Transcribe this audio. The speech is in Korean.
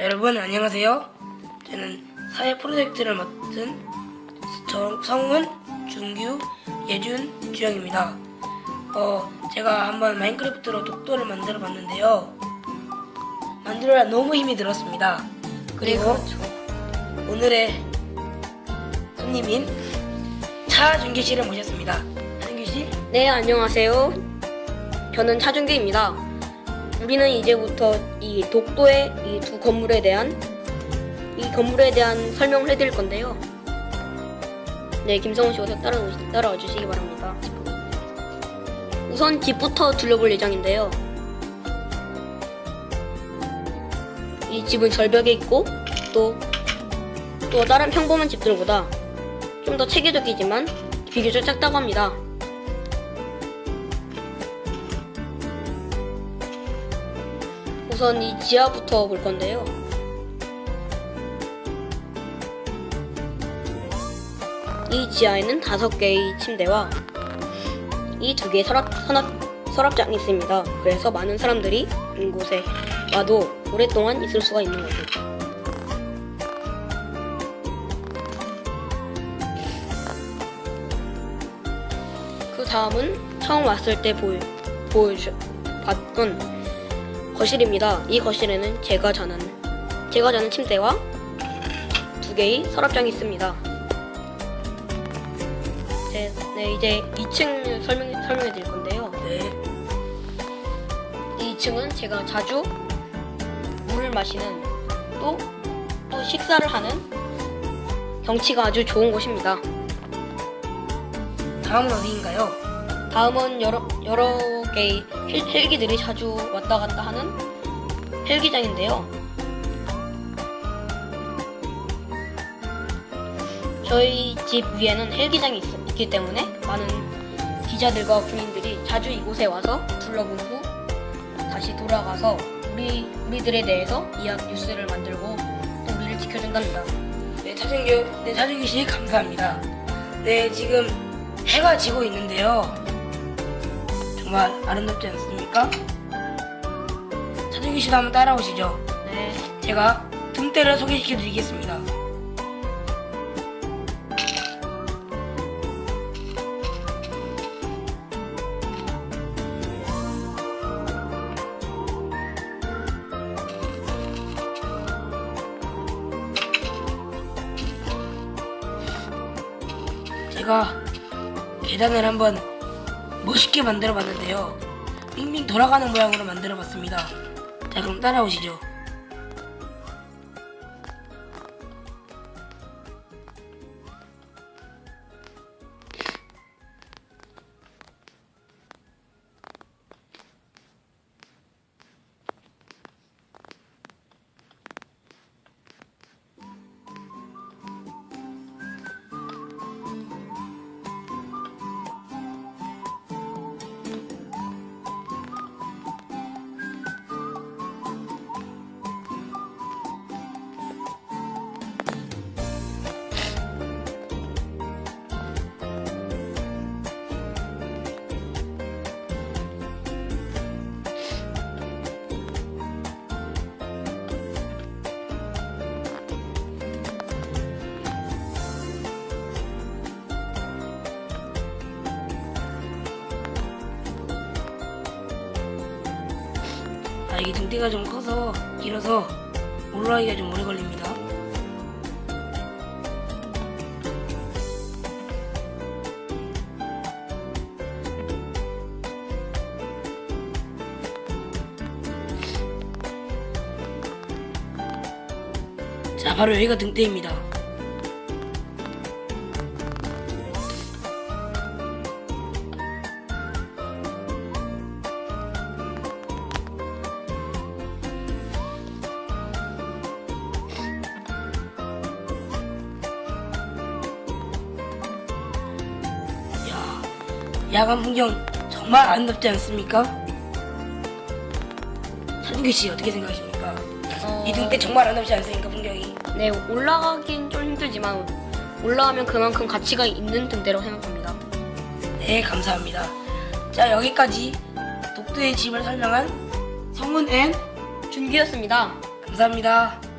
여러분 안녕하세요. 저는 사회 프로젝트를 맡은 정- 성훈, 준규, 예준, 주영입니다. 어, 제가 한번 마인크래프트로 독도를 만들어 봤는데요. 만들어야 너무 힘이 들었습니다. 그리고 오늘의 손님인 차준기 씨를 모셨습니다. 준기 씨? 네, 안녕하세요. 저는 차준규입니다. 우리는 이제부터 이 독도의 이 두 건물에 대한 이 건물에 대한 설명을 해드릴 건데요. 네, 김성훈 씨 어서 따라오, 따라와 주시기 바랍니다. 우선 집부터 둘러볼 예정인데요. 이 집은 절벽에 있고 또, 또 다른 평범한 집들보다 좀 더 체계적이지만 비교적 작다고 합니다. 우선 이 지하부터 볼 건데요. 이 지하에는 다섯 개의 침대와 이 두 개의 서랍, 서랍, 서랍 장이 있습니다. 그래서 많은 사람들이 이곳에 와도 오랫동안 있을 수가 있는 거죠. 그 다음은 처음 왔을 때 보여, 보여주, 봤던 거실입니다. 이 거실에는 제가 자는 제가 자는 침대와 두 개의 서랍장이 있습니다. 네, 네 이제 2층 설명 설명해 드릴 건데요. 네. 이 2층은 제가 자주 물을 마시는 또, 또 식사를 하는 경치가 아주 좋은 곳입니다. 다음은 어디인가요? 다음은 여러 여러 개의 헬, 헬기들이 자주 왔다 갔다 하는 헬기장인데요. 저희 집 위에는 헬기장이 있, 기 때문에 많은 기자들과 군인들이 자주 이곳에 와서 둘러본 후 다시 돌아가서 우리 우리들에 대해서 이야기 뉴스를 만들고 또 우리를 지켜준답니다. 네, 차준규, 네, 씨 감사합니다. 네, 지금 해가 지고 있는데요. 정말 아름답지 않습니까? 씨도 한번 따라오시죠. 네. 제가 등대를 소개시켜 드리겠습니다. 제가 계단을 한번 멋있게 만들어 봤는데요. 빙빙 돌아가는 모양으로 만들어 봤습니다. 자, 그럼 따라오시죠. 이게 등대가 좀 커서 길어서 올라가기가 좀 오래 걸립니다. 자 바로 여기가 등대입니다. 야간 풍경 정말 아름답지 않습니까? 차준규 씨 어떻게 생각하십니까? 어, 이 등대 정말 아름답지 않습니까 풍경이? 네, 올라가긴 좀 힘들지만 올라가면 그만큼 가치가 있는 등대라고 생각합니다. 네 감사합니다. 자 여기까지 독도의 집을 설명한 성훈 앤 준비였습니다. 감사합니다.